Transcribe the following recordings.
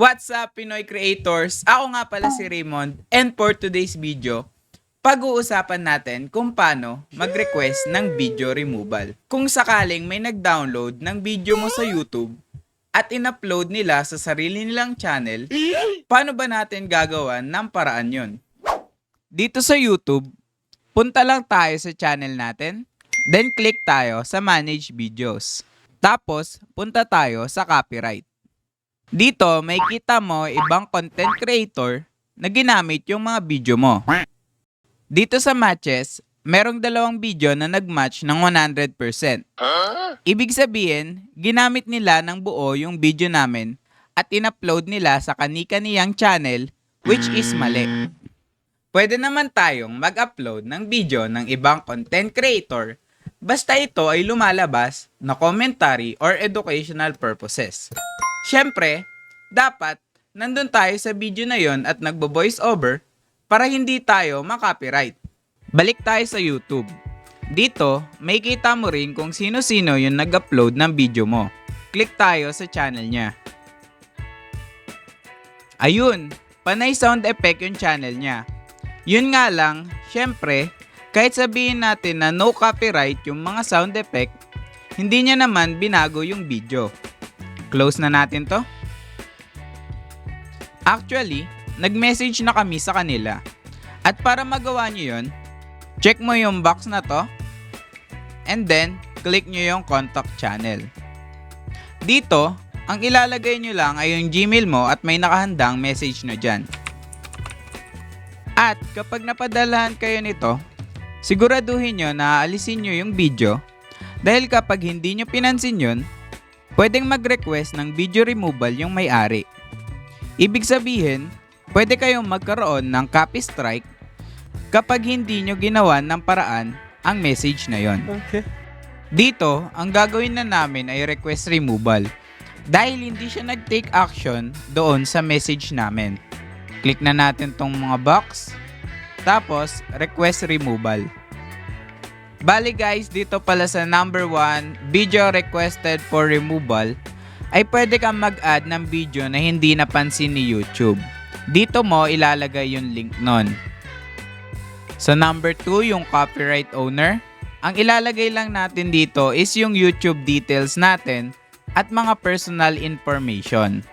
What's up, Pinoy Creators? Ako nga pala si Raymond and for today's video, pag-uusapan natin kung paano mag-request ng video removal. Kung sakaling may nag-download ng video mo sa YouTube at in-upload nila sa sarili nilang channel, paano ba natin gagawan ng paraan yon? Dito sa YouTube, punta lang tayo sa channel natin, then click tayo sa Manage Videos. Tapos, punta tayo sa Copyright. Dito, may kita mo ibang content creator na ginamit yung mga video mo. Dito sa matches, merong dalawang video na nag-match ng 100%. Ibig sabihin, ginamit nila ng buo yung video namin at in-upload nila sa kani-kaniyang channel which is mali. Pwede naman tayong mag-upload ng video ng ibang content creator basta ito ay lumalabas na commentary or educational purposes. Siyempre, dapat nandun tayo sa video na yon at nagbo-voice over para hindi tayo makopyright. Balik tayo sa YouTube. Dito, may kita mo rin kung sino-sino yung nag-upload ng video mo. Click tayo sa channel niya. Ayun, panay sound effect yung channel niya. Yun nga lang, syempre, kahit sabihin natin na no copyright yung mga sound effect, hindi niya naman binago yung video. Close na natin to. Actually, nag-message na kami sa kanila. At para magawa nyo yun, check mo yung box na to, and then, click nyo yung contact channel. Dito, ang ilalagay nyo lang ay yung Gmail mo at may nakahandang message na dyan. At kapag napadalahan kayo nito, siguraduhin nyo na aalisin nyo yung video dahil kapag hindi nyo pinansin yun, pwedeng mag-request ng video removal yung may-ari. Ibig sabihin, pwede kayong magkaroon ng copy strike kapag hindi nyo ginawan ng paraan ang message na yon. Okay. Dito, ang gagawin na namin ay request removal dahil hindi siya nag-take action doon sa message namin. Click na natin tong mga box, tapos request removal. Bali guys, dito pala sa number 1, video requested for removal, ay pwede kang mag-add ng video na hindi napansin ni YouTube. Dito mo ilalagay yung link nun. Sa number 2, yung copyright owner, ang ilalagay lang natin dito is yung YouTube details natin at mga personal information.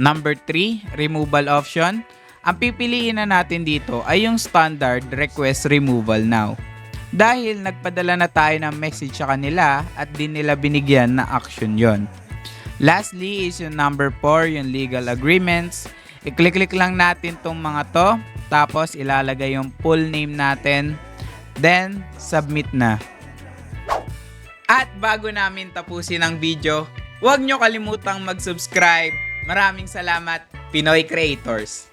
Number 3, removal option. Ang pipiliin na natin dito ay yung standard request removal now. Dahil nagpadala na tayo ng message sa kanila at din nila binigyan na action yon. Lastly is yung number 4, yung legal agreements. I-click-click lang natin tong mga to, tapos ilalagay yung full name natin, then submit na. At bago namin tapusin ang video, huwag nyo kalimutang mag-subscribe. Maraming salamat, Pinoy Creators!